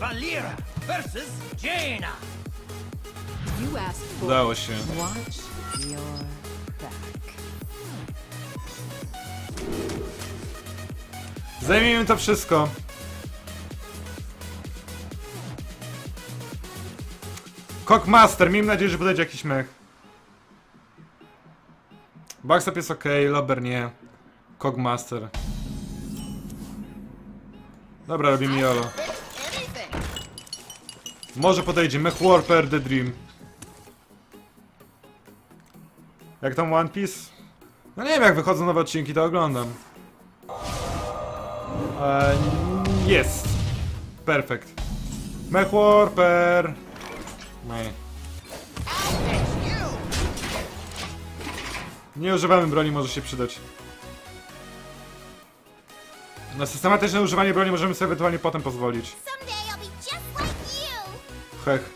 Valera versus Jaina. You asked for Udało się. Watch your back. Zajmijmy to wszystko. Cockmaster, miejmy nadzieję, że podejdzie jakiś mech. Backstep jest ok, Lober nie. Cockmaster. Dobra, robimy YOLO. Może podejdzie Mech Warper, The Dream. Jak tam One Piece? No nie wiem, jak wychodzą nowe odcinki, to oglądam. Eee, jest. Perfekt. Mech Warper. Nie. Nie używamy broni, może się przydać. Na systematyczne używanie broni możemy sobie ewentualnie potem pozwolić. Hech.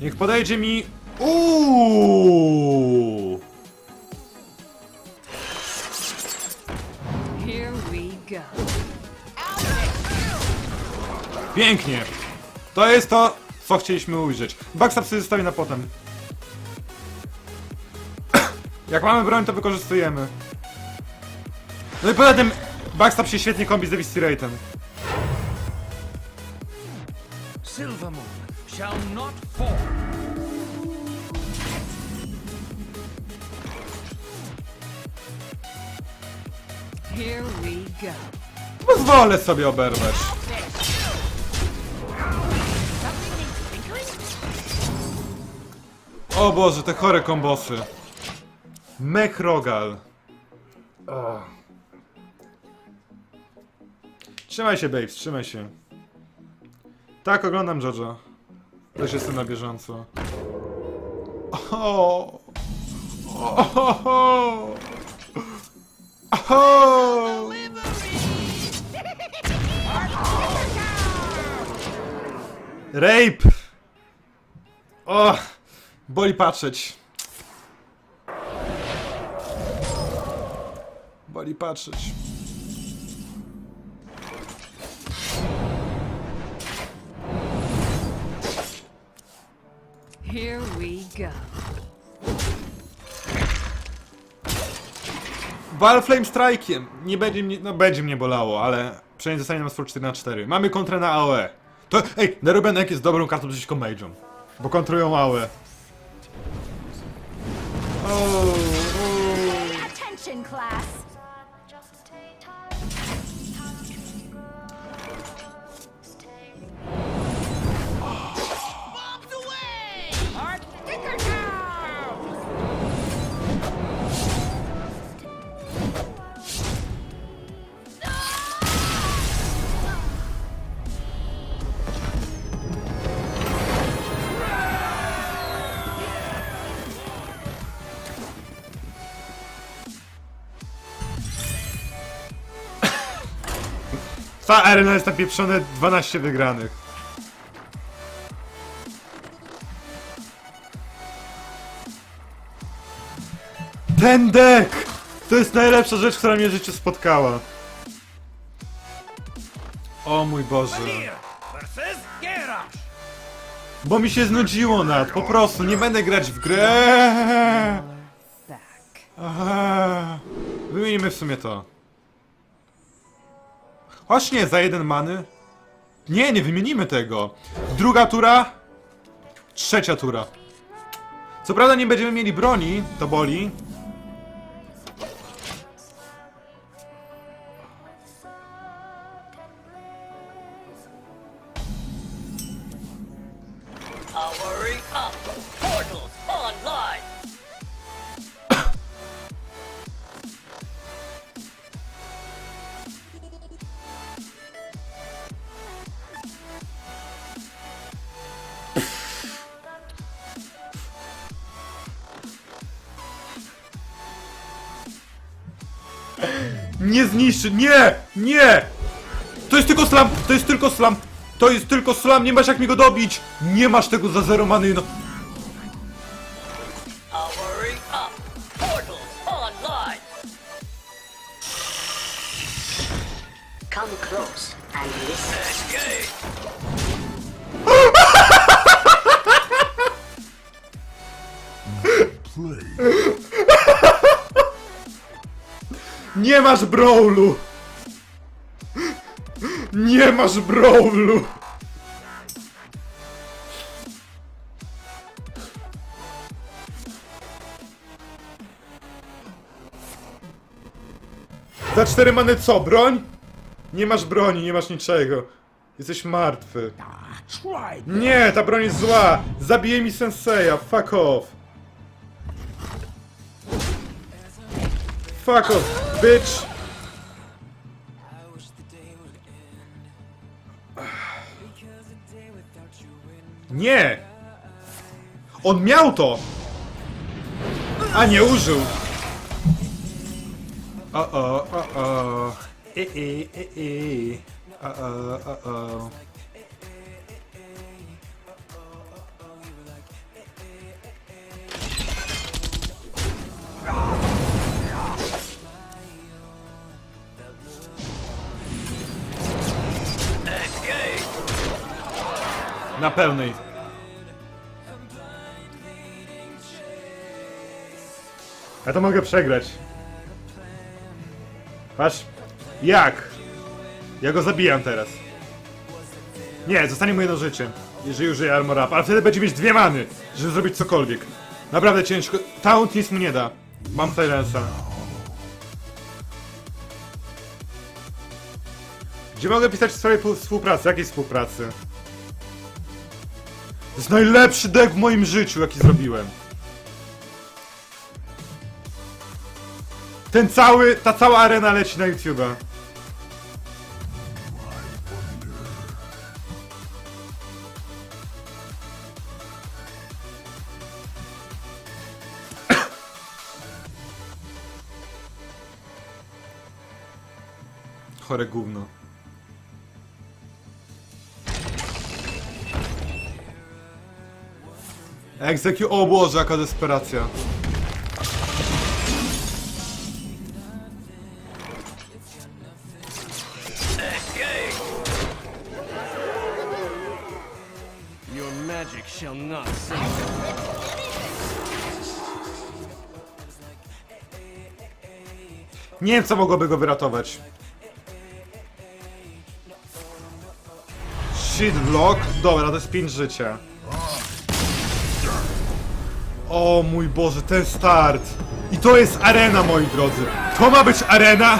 Niech podejdzie mi... Uuuu! Here we go. Pięknie! To jest to, co chcieliśmy ujrzeć. Backstab sobie zostawi na potem. Jak mamy broń, to wykorzystujemy. No i poza tym, Backstab się świetnie kombi z Devis Silver Moon shall not fall. Here we go. Pozwolę sobie oberwać. O Boże, te chore kombosy. Mech Rogal. Ugh. Trzymaj się, babes, trzymaj się. Tak, oglądam Jojo. Też jestem na bieżąco. O! O! O! Rape! O! Boli patrzeć. Boli patrzeć. Here we go. Valflame Strike'iem. Nie będzie mnie, no będzie mnie bolało, ale przynajmniej zostanie nam sport 4 na 4 Mamy kontrę na AOE. To, ej, Nerubenek jest dobrą kartą przeciwko Mage'om. Bo kontrują AOE. O, o. Attention, class. Ta arena jest napieprzone 12 wygranych. Ten deck! To jest najlepsza rzecz, która mnie w życiu spotkała. O mój Boże. Bo mi się znudziło nad, po prostu, nie będę grać w grę. Aha. Wymienimy w sumie to. Choć nie, za jeden many. Nie, nie wymienimy tego. Druga tura. Trzecia tura. Co prawda nie będziemy mieli broni, to boli. Nie zniszczy, nie! Nie! To jest tylko slam, to jest tylko slam, to jest tylko slam, nie masz jak mi go dobić! Nie masz tego za zero many, no. Come close and listen. Engage. Nie masz brawlu! Nie masz brawlu! Za cztery many co? Broń? Nie masz broni, nie masz niczego. Jesteś martwy. Nie, ta broń jest zła! Zabije mi senseja, fuck off! Fuck off, bitch! Nie! On miał to! A nie użył! O o o o. I i i i. O o o o. Na pełnej. Ja to mogę przegrać. Patrz. Jak? Ja go zabijam teraz. Nie, zostanie mu jedno życie. Jeżeli użyję armor up, ale wtedy będzie mieć dwie many, żeby zrobić cokolwiek. Naprawdę ciężko. Taunt nic mu nie da. Mam silensa. Gdzie mogę pisać w swojej współpracy? Jakiej współpracy? To jest najlepszy deck w moim życiu, jaki zrobiłem. Ten cały, ta cała arena leci na YouTube'a. Chore gówno. Egzekiu... O Boże, jaka desperacja. Engage. Your magic shall not save you. Nie wiem, co mogłoby go wyratować. Shit block? Dobra, to jest 5 życia. O mój Boże, ten start! I to jest arena, moi drodzy! To ma być arena?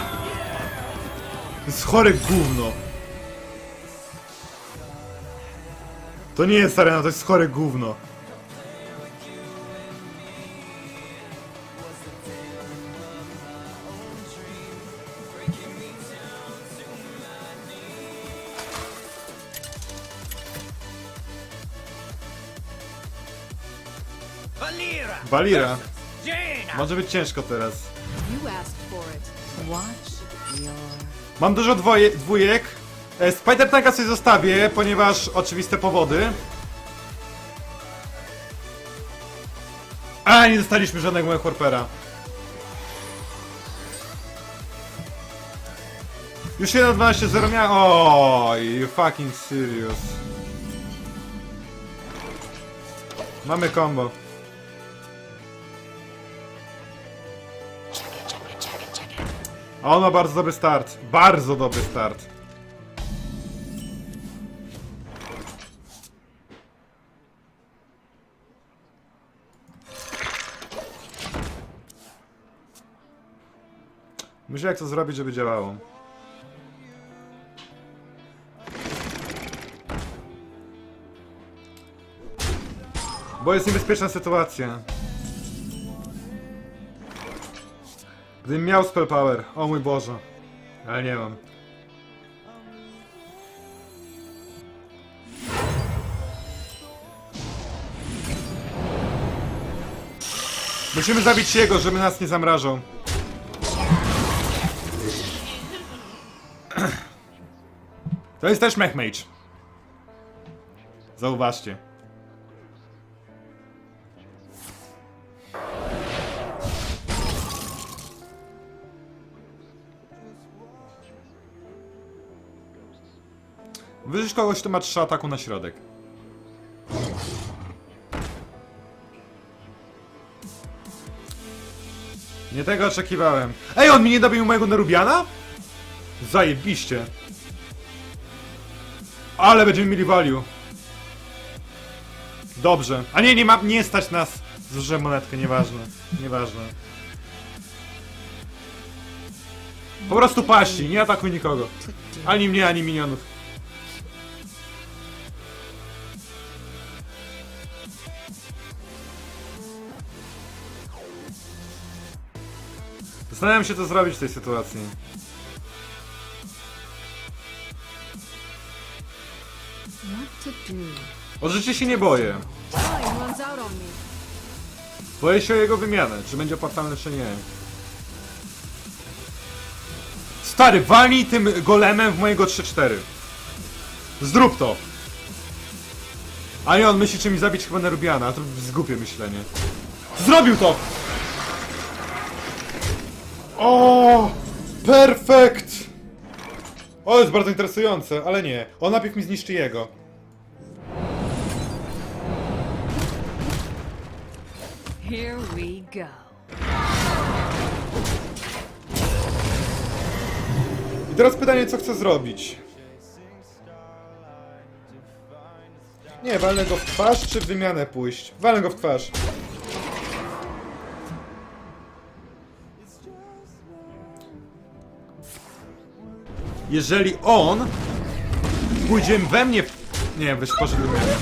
To jest chore gówno. To nie jest arena, to jest chore gówno. Valira! Valira. Może być ciężko teraz. You asked for it. Watch your. Mam dużo dwoje, dwójek. E, Spider Tanka sobie zostawię, ponieważ oczywiste powody. A, nie dostaliśmy żadnego Mechwarpera. Już 1.12.0 miałem. Oj, you fucking serious. Mamy combo. A on ma bardzo dobry start. Bardzo dobry start. Myślę jak to zrobić, żeby działało. Bo jest niebezpieczna sytuacja. Gdybym miał spell power, o mój Boże. Ale nie mam. Musimy zabić jego, żeby nas nie zamrażał. To jest też mech mage. Zauważcie. Wyrzuć kogoś, kto ma trzy ataku na środek. Nie tego oczekiwałem. Ej, on mi nie dobił mojego Nerubiana? Zajebiście. Ale będziemy mieli value. Dobrze. A nie, nie ma, nie stać nas. Zużyłem monetkę, nieważne. Nieważne. Po prostu paści, nie atakuj nikogo. Ani mnie, ani minionów. Zastanawiam się, co zrobić w tej sytuacji. To? O życie się nie boję. Boję się o jego wymianę. Czy będzie opłacalne, czy nie. Stary, walnij tym golemem w mojego 3-4. Zrób to. A nie, on myśli, czy mi zabić chyba Nerubiana. To zgupie myślenie. Zrobił to! O, perfekt! O, jest bardzo interesujące, ale nie. On najpierw mi zniszczy jego. Here we go. I teraz pytanie, co chcę zrobić? Nie, walnę go w twarz, czy w wymianę pójść? Walnę go w twarz. Jeżeli on pójdzie we mnie... Nie, poszedł we mnie.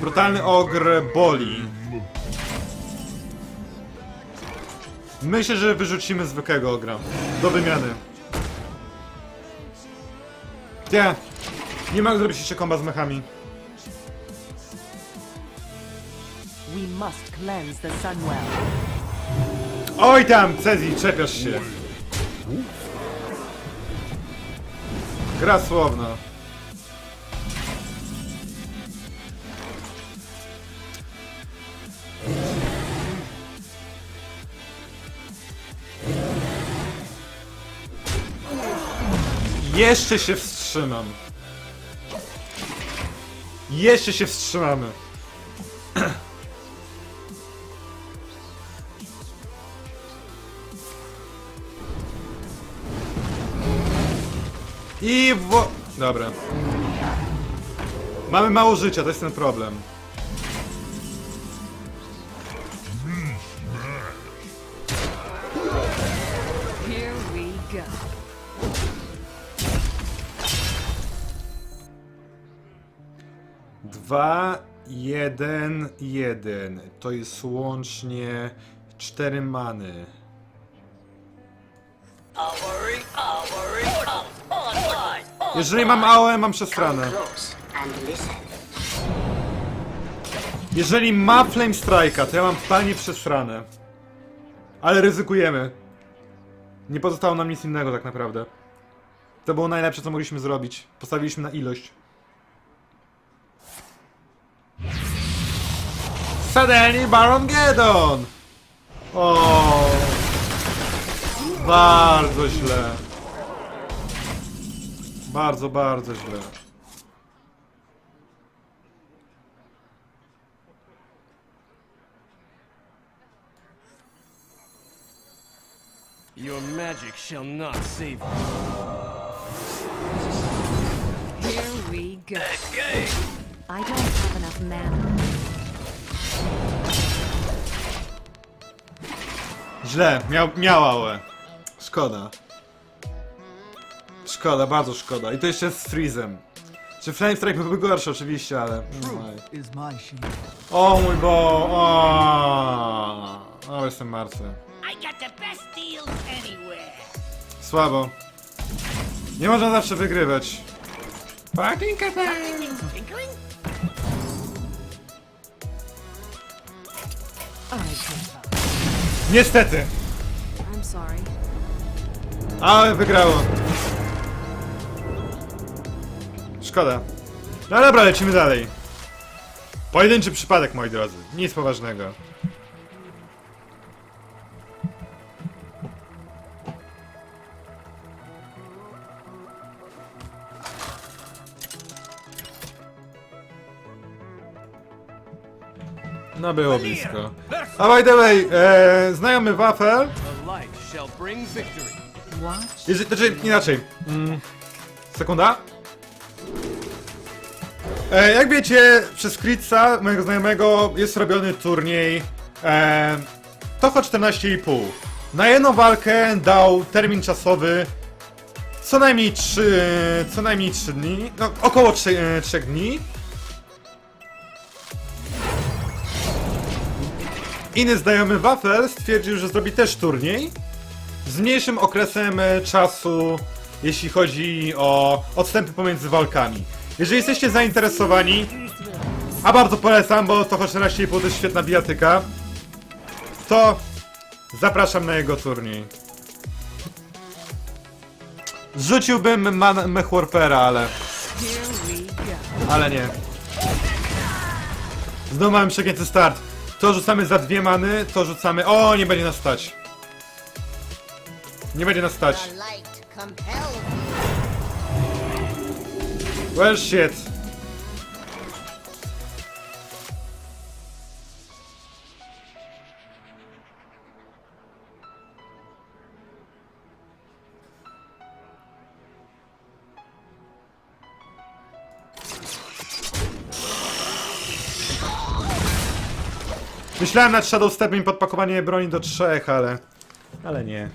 Brutalny ogr boli. Myślę, że wyrzucimy zwykłego ogra. Do wymiany. Nie. Nie mogę zrobić jeszcze komba z mechami. We must cleanse the Sunwell. Oj tam, Cezji, czepiasz się. Gra słowna. Jeszcze się wstrzymam. Jeszcze się wstrzymamy. I wo... Dobra. Mamy mało życia, to jest ten problem. Dwa, jeden, jeden. To jest łącznie cztery many. I'll Jeżeli mam AOE, mam przesranę. Jeżeli ma Flame Strike'a, to ja mam totalnie przesranę. Ale ryzykujemy. Nie pozostało nam nic innego tak naprawdę. To było najlepsze, co mogliśmy zrobić. Postawiliśmy na ilość. Suddenly Baron Geddon! O, Bardzo źle. Bardzo, bardzo źle. Your magic shall not save you. Here we go. I don't have enough mana. Źle, miał, miała AOE. Szkoda. Szkoda, bardzo szkoda. I to jeszcze z Freezem. Czy Flame Strike byłby gorszy oczywiście, ale... Oj. Is my shield. O mój bo... O, o jestem martwy. Słabo. Nie można zawsze wygrywać. Parting. Niestety! Ale wygrało. Szkoda. No dobra, lecimy dalej. Pojedynczy przypadek, moi drodzy. Nic poważnego. No było blisko. A by the way, e, znajomy wafel. Jeżeli, znaczy inaczej. Mm, sekunda. E, jak wiecie, przez Kritza, mojego znajomego, jest robiony turniej e, Toho 14,5. Na jedną walkę dał termin czasowy co najmniej 3, co najmniej 3 dni, no około 3, 3 dni. Inny znajomy Wafel stwierdził, że zrobi też turniej z mniejszym okresem e, czasu, jeśli chodzi o odstępy pomiędzy walkami. Jeżeli jesteście zainteresowani, a bardzo polecam, bo to 14,5 to świetna bijatyka, to zapraszam na jego turniej. Zrzuciłbym man- Mech Warfera, ale... Ale nie. Znowu mamy przegięty start. To rzucamy za dwie many, to rzucamy... O, nie będzie nas stać. Nie będzie nas stać. Well shit. Myślałem nad Shadow Stepem i podpakowanie broni do trzech, ale... Ale nie.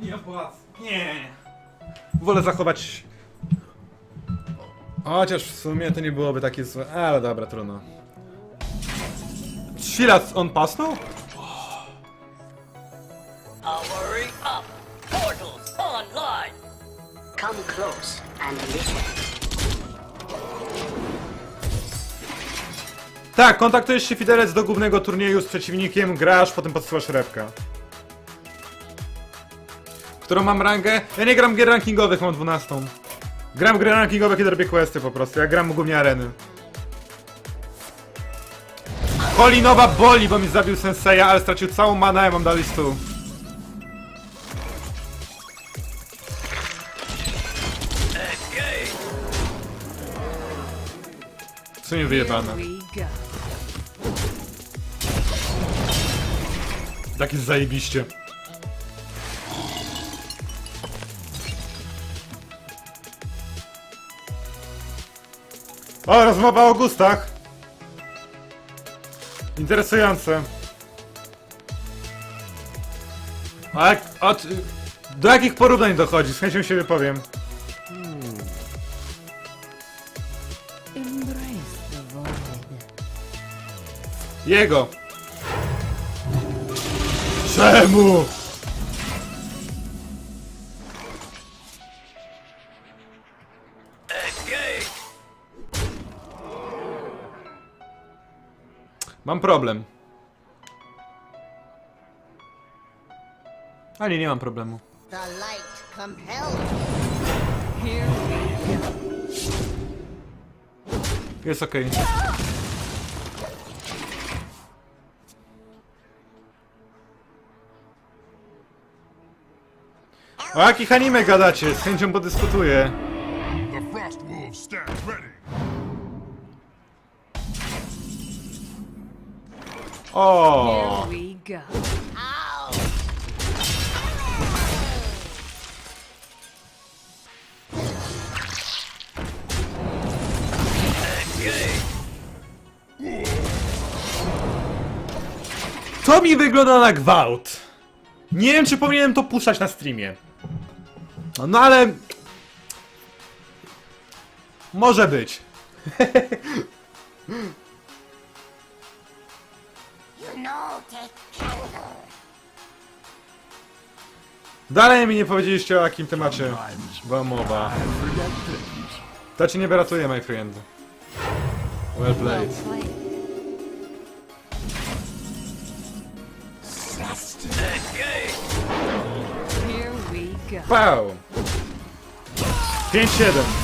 Nie opłaca. Nie. Wolę zachować Chociaż w sumie to nie byłoby takie złe, ale dobra, trudno. Chwila, on pasnął? Powering up. Portals online. Come close and listen. Tak, kontaktujesz się Fidelec do głównego turnieju z przeciwnikiem, grasz, potem podsyłasz repkę. Którą mam rangę? Ja nie gram gier rankingowych, mam 12. Gram gry rankingowe, kiedy robię questy po prostu, ja gram głównie areny. Kolinowa boli, bo mi zabił Senseja, ale stracił całą manę, ja mam dalej stół. Co nie wyjebane. Tak jest zajebiście. O, rozmowa o gustach. Interesujące. A jak, od, do jakich porównań dochodzi? Z chęcią się wypowiem. Jego. Czemu? Mam problem. A nie, nie mam problemu. Jest okej. O jakich anime gadacie? Z chęcią podyskutuję. The Frost Wolves stand ready. O. To mi wygląda na gwałt. Nie wiem, czy powinienem to puszczać na streamie. No ale... Może być. Dalej mi nie powiedzieliście o jakim temacie była mowa. To ci nie wyratuje, my friend. Well played. Wow! 5-7.